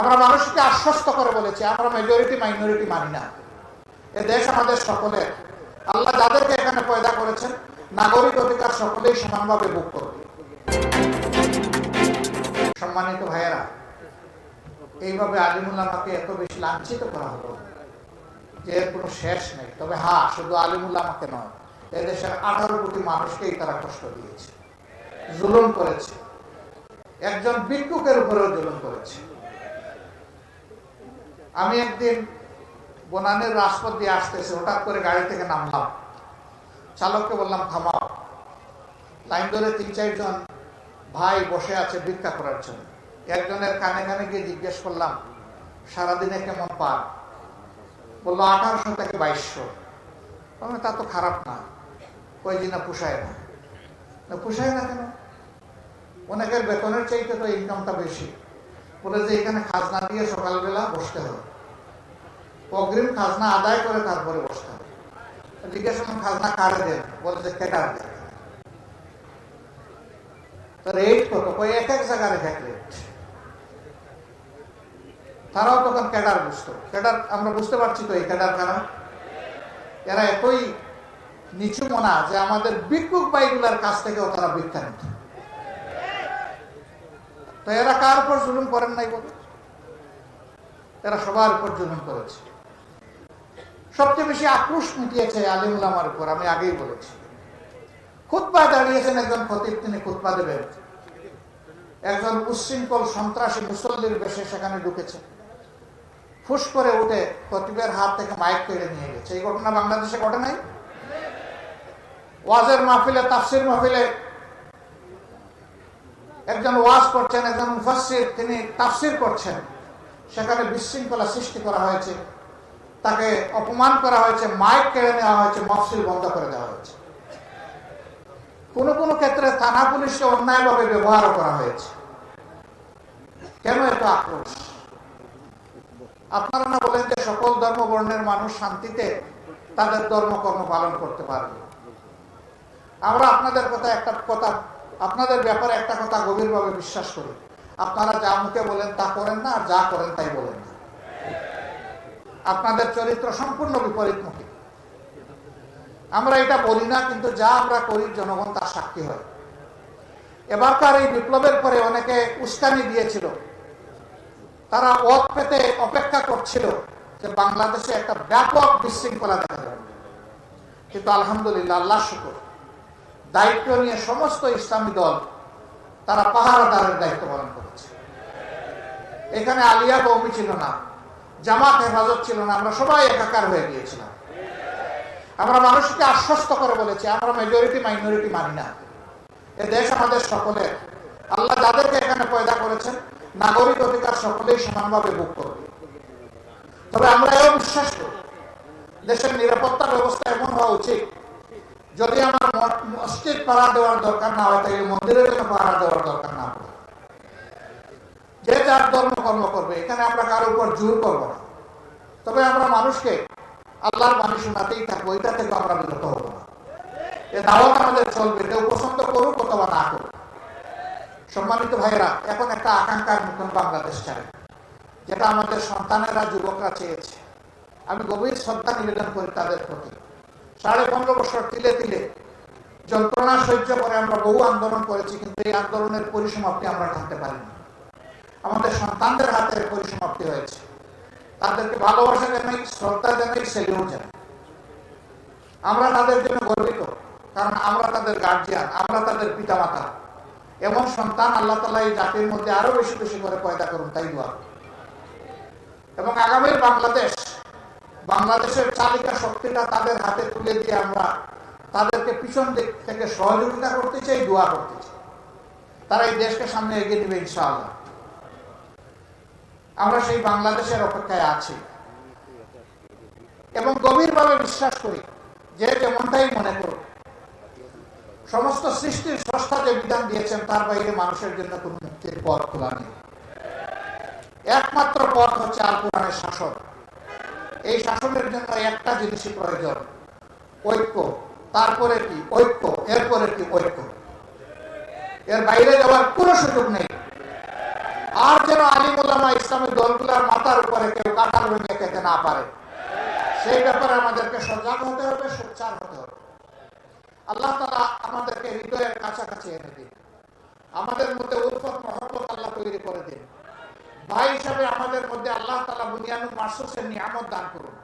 আমরা মানুষকে আশ্বস্ত করে বলেছি, আমরা মেজরিটি মাইনরিটি মানি না। এ দেশ আমাদের সকলের। আল্লাহ যাদেরকে এখানে পয়দা করেছেন, নাগরিক অধিকার সকলেই সমানভাবে ভোগ করবে। সম্মানিত ভাইয়েরা, এইভাবে আলিমুল আমাকে এত বেশি লাঞ্ছিত করা হলো যে এর কোনো শেষ নেই। তবে হ্যাঁ শুধু আলিমুল্লাহ আমাকে নয়, এদেশের আঠারো কোটি মানুষকেই তারা কষ্ট দিয়েছে, জুলুম করেছে। একজন ভিক্ষুকের উপরেও জুলুম করেছে। আমি একদিন বনানের রাজপথ দিয়ে আসতেছে হঠাৎ করে গাড়ি থেকে নামলাম। চালককে বললাম থামাও। লাইন ধরে তিন চারজন ভাই বসে আছে ভিক্ষা করার জন্য। একজনের কানে কানে গিয়ে জিজ্ঞেস করলাম সারাদিনে কেমন পান? বলল আঠারোশো থেকে বাইশশো। বললাম, তা তো খারাপ না কই দিনা পুষায় না। না, পুষায় না কেন? অনেকের বেতনের চাইতে তো ইনকামটা বেশি। বলে যে এখানে খাজনা দিয়ে সকালবেলা বসতে হবে। অগ্রিম খাজনা আদায় করে তারপরে বসতে হবে। জিজ্ঞেস খাজনা কারে দেন? বলে যে, কেটার দেন? রেট কত? এক এক জায়গার এক এক রেট তারাও তখন ক্যাডার বুঝতো। ক্যাডার আমরা বুঝতে পারছি তো এই ক্যাডার কারা? এরা এতই নিচু মনা যে আমাদের ভিক্ষুক বাইগুলার কাছ থেকেও তারা নিত। তো এরা কার উপর জুলুম করেন নাই বলে? এরা সবার উপর জুলুম করেছে। সবচেয়ে বেশি আক্রোশ মিটিয়েছে আলিমুল আমার উপর, আমি আগেই বলেছি। খুতপা দাঁড়িয়েছেন একজন খতিব, তিনি খুতপা দেবেন। একজন উচ্ছৃঙ্খল সন্ত্রাসী মুসল্লির বেশে সেখানে ঢুকেছে। ফুস করে উঠে খতিবের হাত থেকে মাইক কেড়ে নিয়ে গেছে। এই ঘটনা বাংলাদেশে ঘটে নাই? ওয়াজের মাহফিলে, তাফসির মাহফিলে একজন ওয়াজ করছেন, একজন মুফাসির তিনি তাফসির করছেন। সেখানে বিশৃঙ্খলা সৃষ্টি করা হয়েছে। তাকে অপমান করা হয়েছে, মাইক কেড়ে নেওয়া হয়েছে, মফসিল বন্ধ করে দেওয়া হয়েছে। কোন কোন ক্ষেত্রে থানা পুলিশকে অন্যায়ভাবে ব্যবহার করা হয়েছে। কেন এত আক্রোশ? আপনারা না বলেন যে সকল ধর্ম বর্ণের মানুষ শান্তিতে তাদের ধর্মকর্ম পালন করতে পারবে? আমরা আপনাদের কথা একটা কথা আপনাদের ব্যাপারে একটা কথা গভীরভাবে বিশ্বাস করি। আপনারা যা মুখে বলেন তা করেন না, আর যা করেন তাই বলেন না। আপনাদের চরিত্র সম্পূর্ণ বিপরীতমুখী। আমরা এটা বলি না, কিন্তু যা আমরা করি, জনগণ তার সাক্ষী হয়। এবারকার এই বিপ্লবের পরে অনেকে উস্কানি দিয়েছিল। তারা ওত পেতে অপেক্ষা করছিল যে বাংলাদেশে একটা ব্যাপক বিশৃঙ্খলা দেখা যাবে। কিন্তু আলহামদুলিল্লাহ আল্লাহ শুকুর। দায়িত্ব নিয়ে সমস্ত ইসলামী দল তারা পাহারাদারের দায়িত্ব পালন করেছে। এখানে আলিয়া কৌমি ছিল না, জামাত হেফাজত ছিল না, আমরা সবাই একাকার হয়ে গিয়েছিলাম। আমরা মানুষকে আশ্বস্ত করে বলেছি, আমরা মেজরিটি মাইনরিটি মানি না। এ দেশ আমাদের সকলের। আল্লাহ যাদেরকে এখানে পয়দা করেছেন, নাগরিক অধিকার সকলেই সমানভাবে ভোগ করবে। তবে আমরা এও বিশ্বাস করি, দেশের নিরাপত্তা ব্যবস্থা এমন হওয়া উচিত, যদি আমার ম- মসজিদ পাড়া দেওয়ার দরকার না হয় তাহলে মন্দিরের জন্য পাড়া দেওয়ার দরকার না পড়ে যে যার ধর্ম কর্ম করবে, এখানে আমরা কারোর উপর জোর করব না। তবে আমরা মানুষকে আল্লাহর বাণী শোনাতেই থাকব, এটা থেকে আমরা বিরত হব না। এ দাওয়াত আমাদের চলবে, কেউ পছন্দ করুক অথবা না করুক। সম্মানিত ভাইরা এখন একটা আকাঙ্ক্ষার নতুন বাংলাদেশ চাই যেটা আমাদের সন্তানেরা, যুবকরা চেয়েছে। আমি গভীর শ্রদ্ধা নিবেদন করি তাদের প্রতি। সাড়ে পনেরো বছর তিলে তিলে যন্ত্রণা সহ্য করে আমরা বহু আন্দোলন করেছি, কিন্তু এই আন্দোলনের পরিসমাপ্তি আমরা টানতে পারিনি। আমাদের সন্তানদের হাতে পরিসমাপ্তি হয়েছে। তাদেরকে ভালোবাসা জানাই, শ্রদ্ধা জানাই সেলিউট জানাই। আমরা তাদের জন্য গর্বিত, কারণ আমরা তাদের গার্জিয়ান আমরা তাদের পিতামাতা। এমন সন্তান আল্লাহ তালা এই জাতির মধ্যে আরও বেশি বেশি করে পয়দা করুন, তাই দোয়া এবং আগামীর বাংলাদেশ, বাংলাদেশের চালিকা শক্তিটা তাদের হাতে তুলে দিয়ে আমরা তাদেরকে পিছন দিক থেকে সহযোগিতা করতে চাই, দোয়া করতে চাই। তারা এই দেশকে সামনে এগিয়ে নেবে, ইনশাআল্লাহ। আমরা সেই বাংলাদেশের অপেক্ষায় আছি। এবং গভীরভাবে বিশ্বাস করি, যে যেমনটাই মনে করুন সমস্ত সৃষ্টির স্রষ্টা যে বিধান দিয়েছেন, তার বাইরে মানুষের জন্য কোন মুক্তির পথ খোলা নেই। একমাত্র পথ হচ্ছে আল কোরআনের শাসন। এই শাসনের জন্য একটা জিনিসই প্রয়োজন, ঐক্য। তারপরে কি ঐক্য? এরপরে কি ঐক্য? এর বাইরে যাওয়ার কোনো সুযোগ নেই। আর যেন আলিম ওলামা ইসলামী দলগুলার মাথার উপরে কেউ কাঁঠাল ভেঙে খেতে না পারে। সেই ব্যাপারে আমাদেরকে সজাগ হতে হবে, সোচ্চার হতে হবে। আল্লাহ তালা আমাদেরকে হৃদয়ের কাছাকাছি এনে দিন। আমাদের মধ্যে উৎপত মহব্বত আল্লাহ তৈরি করে দিন। ভাই হিসাবে আমাদের মধ্যে আল্লাহ তালা বুনিয়ানুল মাসুসের নিয়ামত দান করুন।